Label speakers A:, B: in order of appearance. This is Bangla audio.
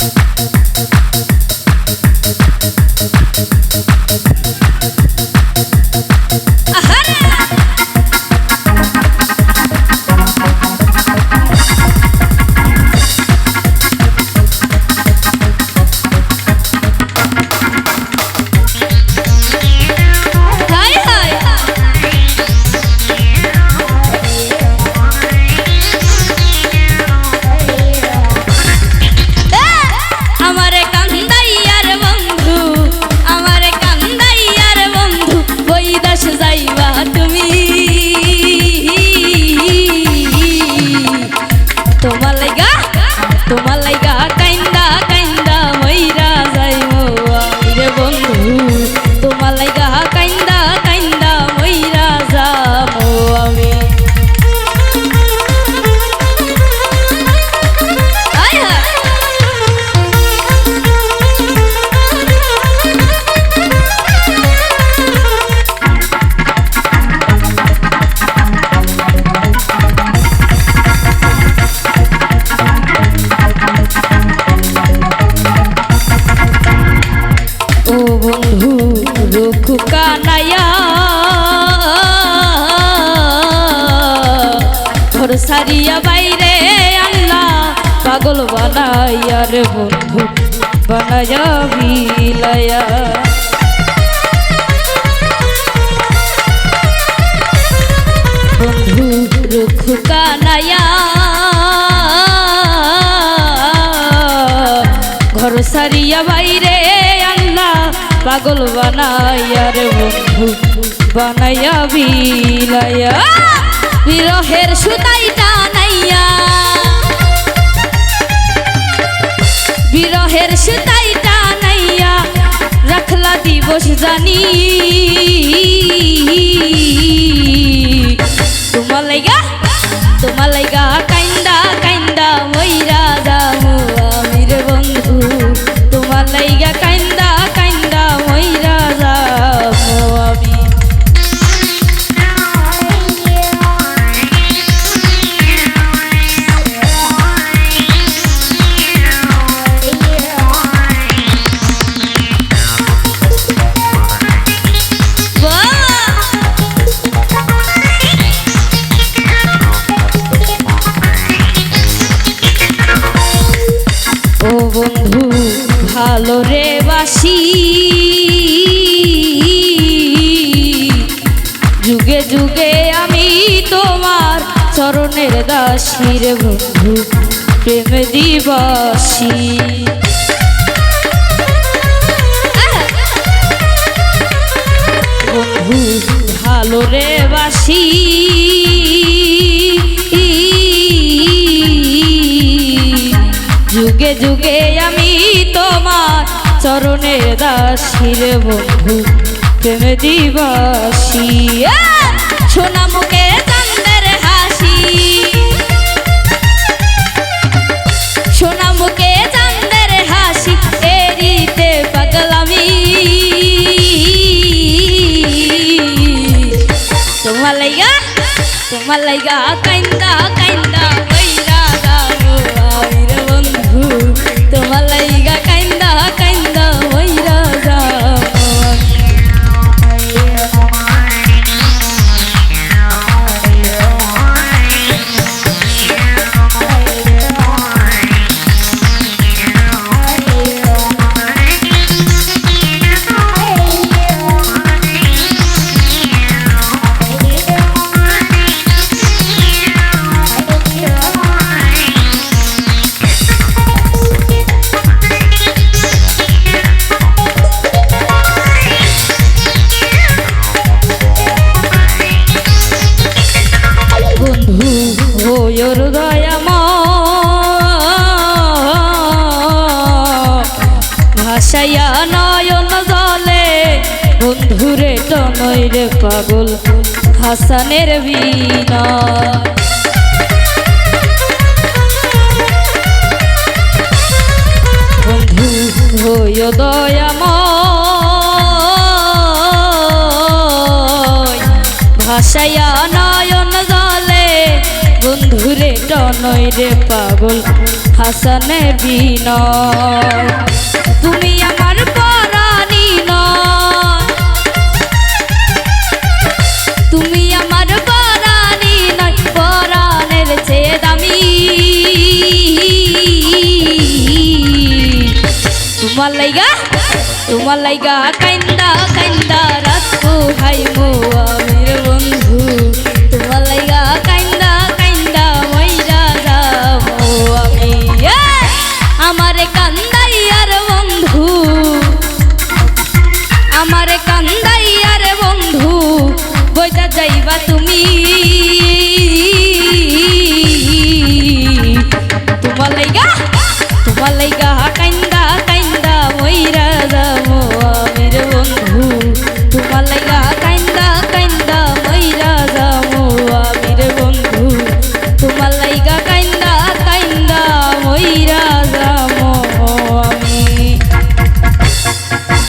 A: Thank you. রুখ কানাইয়া। ঘর সারিয়া বাইরে আল্লাহ পাগল বানাইয়া রে বন্ধু, বানাইয়া বিলায়া বন্ধু রুখ কানাইয়া। ঘর সারিয়া বাইরে পাগল বানাইয়া রে বন্ধু, বানাইয়া বিলাইয়া। বিরহের সুতাই টানাইয়া। বিরহের সুতাই টানাইয়া রাখলা দিবস জানি। তোমার লাইগা যুগে আমি তোমার চরণের দাসী রে বন্ধু, প্রেম দিবাসী। বন্ধু, ভালো রে বাসি। যুগে যুগে আমি তোমার চরণের দাসীর বন্ধু, প্রেম দিবাসী। সোনা মুখে চান্দের হাসি। সোনা মুখে চান্দের হাসি, এরিতে পাগলামি। তোমার লাইগা তোমার লাইগা কাইন্দা কাইন্দা। দয়াম ভাসাইয়া নয়ন জলে বন্ধুরে টনই রে পাগল হাসানের বিনা বন্ধু হইয় দয়াময়। নয়ন বন্ধুরে টনই রে পাগল হাসানের বিনয়। তুমি আমার পরাণী নয়। তুমি আমার পরাণী নয়, পরাণের চেয়ে দামি। তোমার লাইগা তোমার লাইগা কাইন্দা কাইন্দা রাখো হাই মো